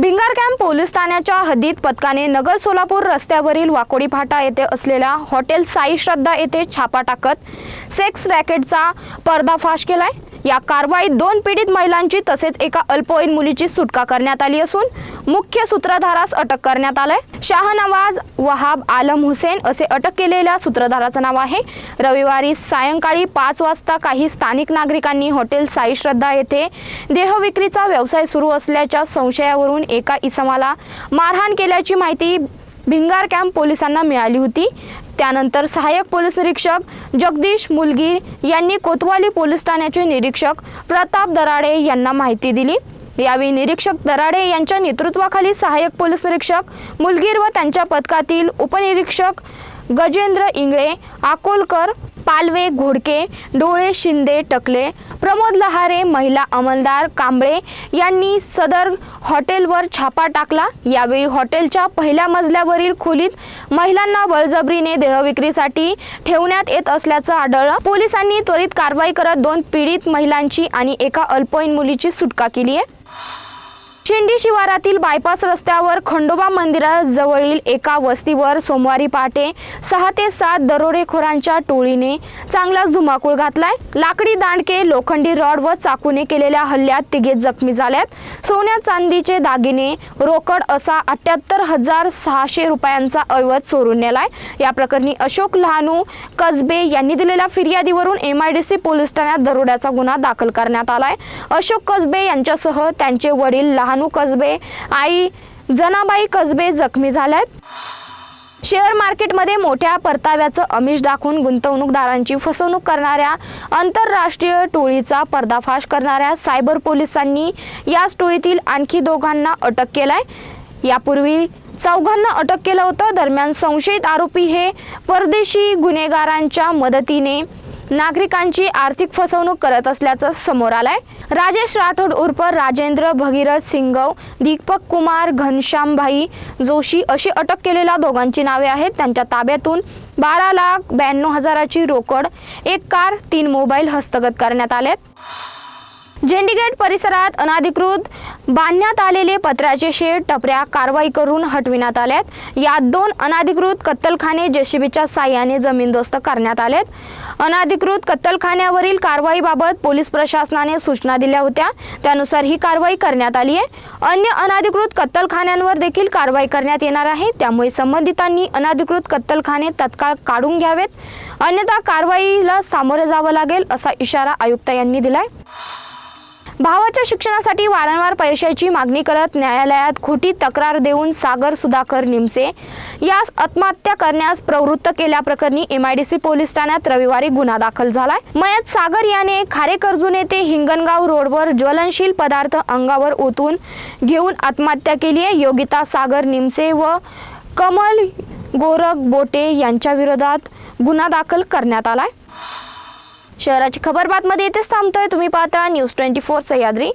Bhingar camp police ठाण्याच्या हद्दीत पथकाने नगर सोलापूर रस्त्यावरील वाकोडी फाटा येथे असलेल्या हॉटेल साई श्रद्धा येथे छापा टाकत सेक्स रॅकेटचा पर्दाफाश केलाय. या कारवाईत दोन पीडित महिलांची तसेच एका अल्पवयीन मुलीची सुटका करण्यात आली असून मुख्य सूत्रधारास अटक करण्यात आलंय. शाहनवाज वहाब आलम हुसेन असे अटक केलेल्या सूत्रधाराचं नाव आहे. रविवारी सायंकाळी पाच वाजता काही स्थानिक नागरिकांनी हॉटेल साई श्रद्धा येथे देहविक्रीचा व्यवसाय सुरू असल्याच्या संशयावरून एका इसमाला मारहाण केल्याची माहिती भिंगार कॅम्प पोलिसांना मिळाली होती. त्यानंतर सहाय्यक पोलीस निरीक्षक जगदीश मुलगीर यांनी कोतवाली पोलीस ठाण्याचे निरीक्षक प्रताप दराडे यांना माहिती दिली. यावेळी निरीक्षक दराडे यांच्या नेतृत्वाखाली सहाय्यक पोलीस निरीक्षक मुलगीर व त्यांच्या पथकातील उपनिरीक्षक गजेंद्र इंगळे अकोलकर पालवे घोडके डोळे शिंदे टकले प्रमोद लहारे महिला अंमलदार कांबळे यांनी सदर हॉटेलवर छापा टाकला. यावेळी हॉटेलच्या पहिल्या मजल्यावरील खोलीत महिलांना बळजबरीने देहविक्रीसाठी ठेवण्यात येत असल्याचं आढळलं. पोलिसांनी त्वरित कारवाई करत दोन पीडित महिलांची आणि एका अल्पवयीन मुलीची सुटका केली आहे. शिंडी शिवारातील बायपास रस्त्यावर खंडोबा मंदिराजवळील एका वस्तीवर सोमवारी पहाटे सहा ते सात दरोडेखोरांच्या टोळीने चांगलाच धुमाकूळ घातलाय. लाकडी दांडके लोखंडी रॉड व चाकूने केलेल्या हल्ल्यात तिघे जखमी झाल्यात. सोन्या चांदीचे दागिने रोकड असा अठ्याहत्तर हजार सहाशे रुपयांचा ऐवज चोरून नेलाय. या प्रकरणी अशोक लहानू कसबे यांनी दिलेल्या फिर्यादीवरून M I D C police ठाण्यात दरोड्याचा गुन्हा दाखल करण्यात आलाय. अशोक कसबे यांच्यासह त्यांचे वडील लहान कसबे. आई जनाबाई कसबे जखमी झाल्यात. शेअर मार्केटमध्ये मोठ्या परताव्याचं आमिष दाखवून गुंतवणूकदारांची फसवणूक करणाऱ्या आंतरराष्ट्रीय टोळीचा पर्दाफाश करणाऱ्या सायबर पोलिसांनी याच टोळीतील आणखी दोघांना अटक केलाय. यापूर्वी चौघांना अटक केलं होतं. दरम्यान संशयित आरोपी हे परदेशी गुन्हेगारांच्या मदतीने नागरिकांची आर्थिक फसवणूक करत असल्याचं समोर आलंय. राजेश राठोड उर्फ राजेंद्र भगीरथ सिंगव दीपक कुमार घनश्यामभाई जोशी अशी अटक केलेल्या दोघांची नावे आहेत. त्यांच्या ताब्यातून बारा लाख ब्याण्णव हजाराची रोकड एक कार तीन मोबाईल हस्तगत करण्यात आलेत. झेंडीगेट परिसरात अनाधिकृत बांधण्यात आलेले पत्र्याचे शेड टपऱ्या कारवाई करून हटविण्यात आल्यात. यात दोन अनाधिकृत कत्तलखाने जेसीबीच्या साह्याने जमीनदोस्त करण्यात आलेत. अनाधिकृत कत्तलखान्यावरील कारवाईबाबत पोलीस प्रशासनाने सूचना दिल्या होत्या. त्यानुसार ही कारवाई करण्यात आली आहे. अन्य अनाधिकृत कत्तलखान्यांवर देखील कारवाई करण्यात येणार आहे. त्यामुळे संबंधितांनी अनाधिकृत कत्तलखाने तत्काळ काढून घ्यावेत. अन्यथा कारवाईला सामोरे जावं लागेल असा इशारा आयुक्त यांनी दिलाय. भावाच्या शिक्षणासाठी वारंवार पैशाची मागणी करत न्यायालयात खोटी तक्रार देऊन सागर सुधाकर निमसे यास आत्महत्या करण्यास प्रवृत्त केल्याप्रकरणी एमआयडीसी पोलीस ठाण्यात रविवारी गुन्हा दाखल झालाय. मयत सागर याने खारेकर्जून ते हिंगणगाव रोडवर ज्वलनशील पदार्थ अंगावर ओतून घेऊन आत्महत्या केली आहे. योगिता सागर निमसे व कमल गोरख बोटे यांच्या विरोधात गुन्हा दाखल करण्यात आलाय. शहराची खबर बातमध्ये इथेच थांबतोय. तुम्ही पाहता न्यूज ट्वेंटी फोर सह्याद्री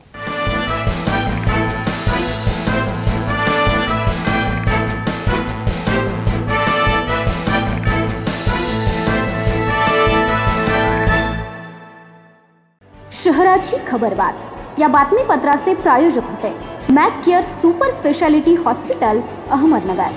शहराची खबरबात या बातमीपत्राचे प्रायोजक होते. Mac care super specialty hospital Ahmednagar.